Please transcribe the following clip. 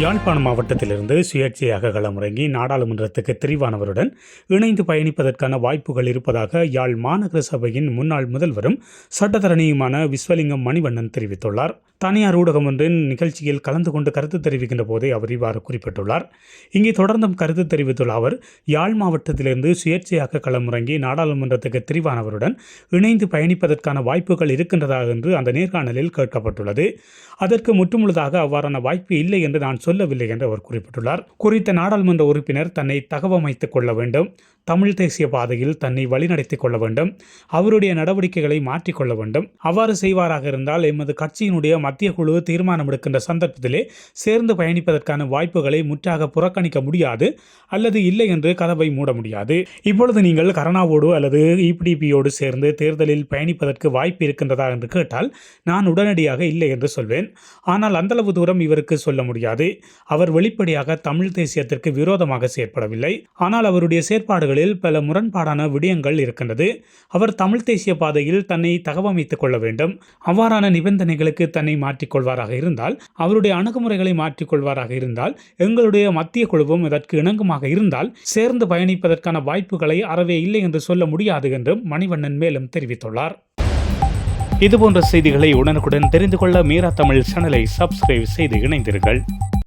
யாழ்ப்பாணம் மாவட்டத்திலிருந்து சுயேட்சையாக களமிறங்கி நாடாளுமன்றத்துக்கு தெரிவானவருடன் இணைந்து பயணிப்பதற்கான வாய்ப்புகள் இருப்பதாக யாழ் மாநகர சபையின் முன்னாள் முதல்வரும் சட்டத்தரணியுமான விஸ்வலிங்கம் மணிவண்ணன் தெரிவித்துள்ளார். தனியார் ஊடகம் ஒன்றின் நிகழ்ச்சியில் கலந்து கொண்டு கருத்து தெரிவிக்கின்ற போதே அவர் இவ்வாறு குறிப்பிட்டுள்ளார். இங்கே தொடர்ந்தும் கருத்து தெரிவித்துள்ள அவர் யாழ் மாவட்டத்திலிருந்து சுயேட்சையாக களமிறங்கி நாடாளுமன்றத்துக்கு தெரிவானவருடன் இணைந்து பயணிப்பதற்கான வாய்ப்புகள் இருக்கின்றதா என்று அந்த நேர்காணலில் கேட்கப்பட்டுள்ளது. அதற்கு முற்றுமுழுதாக அவ்வாறான வாய்ப்பு இல்லை என்று நான் சொல்லவில்லை என்று அவர் குறிப்பிட்டுள்ளார். குறித்த நாடாளுமன்ற உறுப்பினர் தன்னை தகவமைத்துக் கொள்ள வேண்டும் தமிழ் தேசிய பாதையில் தன்னை வழிநடத்திக் கொள்ள வேண்டும் அவருடைய நடவடிக்கைகளை மாற்றிக்கொள்ள வேண்டும். அவ்வாறு செய்வாராக இருந்தால் எமது கட்சியினுடைய மத்திய குழு தீர்மானம் எடுக்கின்ற சந்தர்ப்பத்திலே சேர்ந்து பயணிப்பதற்கான வாய்ப்புகளை முற்றாக புறக்கணிக்க முடியாது அல்லது இல்லை என்று கதவை மூட முடியாது. இப்பொழுது நீங்கள் கருணாவோடு அல்லது இபிடிபியோடு சேர்ந்து தேர்தலில் பயணிப்பதற்கு வாய்ப்பு இருக்கின்றதா என்று கேட்டால் நான் உடனடியாக இல்லை என்று சொல்வேன். ஆனால் அந்தளவு தூரம் இவருக்கு சொல்ல முடியாது. அவர் வெளிப்படையாக தமிழ் தேசியத்திற்கு விரோதமாக செயற்படவில்லை. ஆனால் அவருடைய செயற்பாடுகளில் பல முரண்பாடான விடயங்கள் இருக்கின்றது. அவர் தமிழ் தேசிய பாதையில் தன்னை தகவமைத்துக் கொள்ள வேண்டும். அவ்வாறான நிபந்தனைகளுக்கு தன்னை தன்னை மாற்றிக்கொள்வாராக இருந்தால் அவருடைய அணுகுமுறைகளை மாற்றிக்கொள்வாராக இருந்தால் எங்களுடைய மத்திய குழுவும் இதற்கு இணங்குமாக இருந்தால் சேர்ந்து பயணிப்பதற்கான வாய்ப்புகளை அறவே இல்லை என்று சொல்ல முடியாது என்றும் மணிவண்ணன் மேலும் தெரிவித்துள்ளார். இதுபோன்ற செய்திகளை உடனுக்குடன் தெரிந்து கொள்ள மீரா தமிழ் சேனலை சப்ஸ்கிரைப் செய்து இணைந்தீர்கள்